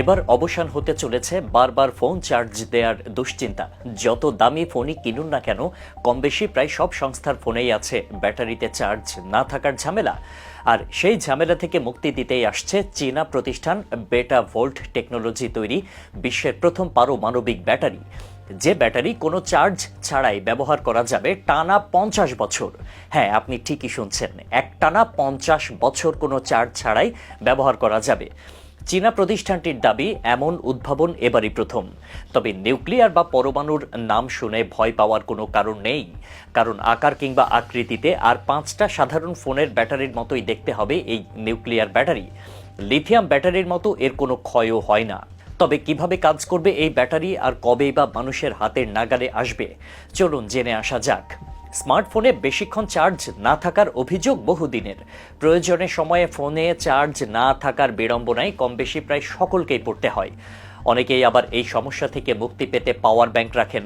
এবার অবসান হতে চলেছে বারবার ফোন চার্জ দেওয়ার দুশ্চিন্তা। যত দামি ফোনই কিনুন না কেন কম বেশি প্রায় সব সংস্থার ফোনেই আছে ব্যাটারিতে চার্জ না থাকার ঝামেলা। আর সেই ঝামেলা থেকে মুক্তি দিতেই আসছে চীনা প্রতিষ্ঠান বেটা ভোল্ট টেকনোলজি তৈরি বিশ্বের প্রথম পারমাণবিক ব্যাটারি। যে ব্যাটারি কোনো চার্জ ছাড়াই ব্যবহার করা যাবে টানা পঞ্চাশ বছর। হ্যাঁ আপনি ঠিকই শুনছেন, এক টানা পঞ্চাশ বছর কোনো চার্জ ছাড়াই ব্যবহার করা যাবে। চীনা প্রতিষ্ঠানটির দাবি, এমন উদ্ভাবন এবারই প্রথম। তবে নিউক্লিয়ার বা পরমাণুর নাম শুনে ভয় পাওয়ার কোনো কারণ নেই। কারণ আকার কিংবা আকৃতিতে আর পাঁচটা সাধারণ ফোনের ব্যাটারির মতোই দেখতে হবে এই নিউক্লিয়ার ব্যাটারি। লিথিয়াম ব্যাটারির মতো এর কোনো ক্ষয়ও হয় না। তবে কীভাবে কাজ করবে এই ব্যাটারি আর কবেই বা মানুষের হাতের নাগালে আসবে? চলুন জেনে আসা যাক। স্মার্টফোনে বেশিক্ষণ চার্জ না থাকার অভিযোগ বহুদিনের। প্রয়োজনের সময়ে ফোনে চার্জ না থাকার বিড়ম্বনায় কম বেশি প্রায় সকলকেই পড়তে হয়। অনেকেই আবার এই সমস্যা থেকে মুক্তি পেতে পাওয়ার ব্যাংক রাখেন।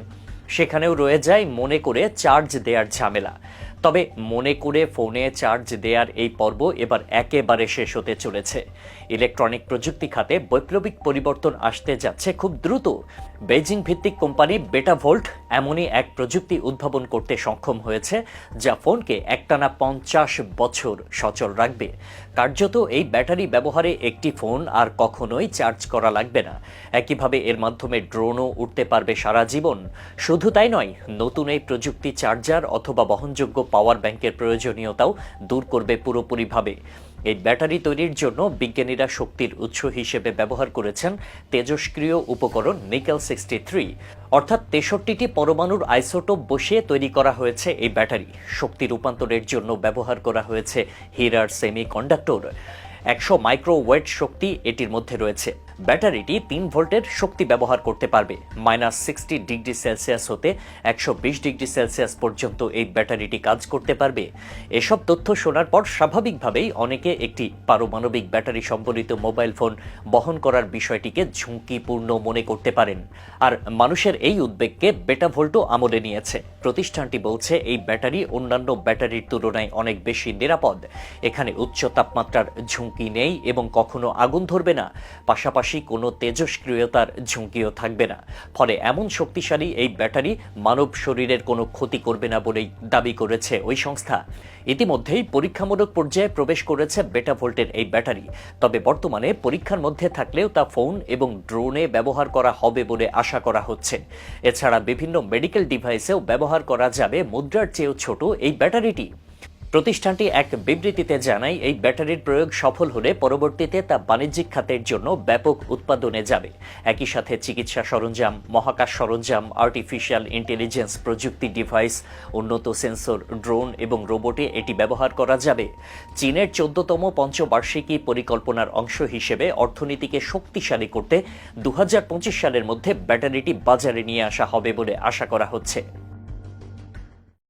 সেখানেও রয়ে যায় মনে করে চার্জ দেওয়ার ঝামেলা। তবে মনে করে ফোনে চার্জ দেওয়ার এই পর্ব এবার একেবারে শেষ হতে চলেছে। ইলেকট্রনিক প্রযুক্তি খাতে বৈপ্লবিক পরিবর্তন আসতে যাচ্ছে খুব দ্রুত। বেজিং ভিত্তিক কোম্পানি বেটা ভোল্ট এমনই এক প্রযুক্তি উদ্ভাবন করতে সক্ষম হয়েছে, যা ফোনকে একটানা পঞ্চাশ বছর সচল রাখবে। কার্যত এই ব্যাটারি ব্যবহারে একটি ফোন আর কখনোই চার্জ করা লাগবে না। একইভাবে এর মাধ্যমে ড্রোনও উঠতে পারবে সারা জীবন। শুধু তাই নয়, নতুন এই প্রযুক্তি চার্জার অথবা বহনযোগ্য পাওয়ার ব্যাংকের প্রয়োজনীয়তাও দূর করবে পুরোপুরিভাবে। এই ব্যাটারি তৈরির জন্য বিজ্ঞানীরা শক্তির উৎস হিসেবে ব্যবহার করেছেন তেজস্ক্রিয় উপকরণ নিকেল সিক্সটি থ্রি। অর্থাৎ তেষট্টিটি পরমাণুর আইসোটোপ বসিয়ে তৈরি করা হয়েছে এই ব্যাটারি। শক্তি রূপান্তরের জন্য ব্যবহার করা হয়েছে হীরার সেমি কন্ডাক্টর একশো মাইক্রোওয়েট শক্তি এটির মধ্যে রয়েছে। ব্যাটারিটি তিন ভোল্টের শক্তি ব্যবহার করতে পারবে। মাইনাস সিক্সটি ডিগ্রি সেলসিয়াস হতে একশো বিশ ডিগ্রি সেলসিয়াস পর্যন্ত এই ব্যাটারিটি কাজ করতে পারবে। এসব তথ্য শোনার পর স্বাভাবিকভাবেই অনেকে একটি পারমাণবিক ব্যাটারি সম্বলিত মোবাইল ফোন বহন করার বিষয়টিকে ঝুঁকিপূর্ণ মনে করতে পারেন। আর মানুষের এই উদ্বেগকে বেটা ভোল্টও আমলে নিয়েছে। প্রতিষ্ঠানটি বলছে, এই ব্যাটারি অন্যান্য ব্যাটারির তুলনায় অনেক বেশি নিরাপদ। এখানে উচ্চ তাপমাত্রার ঝুঁকি নেই এবং কখনো আগুন ধরবে না। পাশাপাশি কোনো তেজস্ক্রিয়তার ঝুঁকিও থাকবে না। ফলে এমন শক্তিশালী এই ব্যাটারি মানব শরীরের কোনো ক্ষতি করবে না বলেই দাবি করেছে ওই সংস্থা। ইতিমধ্যেই পরীক্ষামূলক পর্যায়ে প্রবেশ করেছে বেটা ভোল্টের এই ব্যাটারি। তবে বর্তমানে পরীক্ষার মধ্যে থাকলেও তা ফোন এবং ড্রোনে ব্যবহার করা হবে বলে আশা করা হচ্ছে। এছাড়া বিভিন্ন মেডিকেল ডিভাইসেও ব্যবহার করা যাবে। মুদ্রার চেয়েও ছোট এই ব্যাটারিটি। প্রতিষ্ঠানটি এক বিবৃতিতে জানায়, এই ব্যাটারির প্রয়োগ সফল হলে পরবর্তীতে তা বাণিজ্যিক খাতের জন্য ব্যাপক উৎপাদনে যাবে। একই সাথে চিকিৎসা সরঞ্জাম, মহাকাশ সরঞ্জাম আর্টিফিশিয়াল ইন্টেলিজেন্স প্রযুক্তি ডিভাইস উন্নত সেন্সর ড্রোন এবং রোবটে এটি ব্যবহার করা যাবে। চীনের চোদ্দতম পঞ্চবার্ষিকী পরিকল্পনার অংশ হিসেবে অর্থনীতিকে শক্তিশালী করতে দু হাজার পঁচিশ সালের মধ্যে ব্যাটারিটি বাজারে নিয়ে আসা হবে বলে আশা করা হচ্ছে।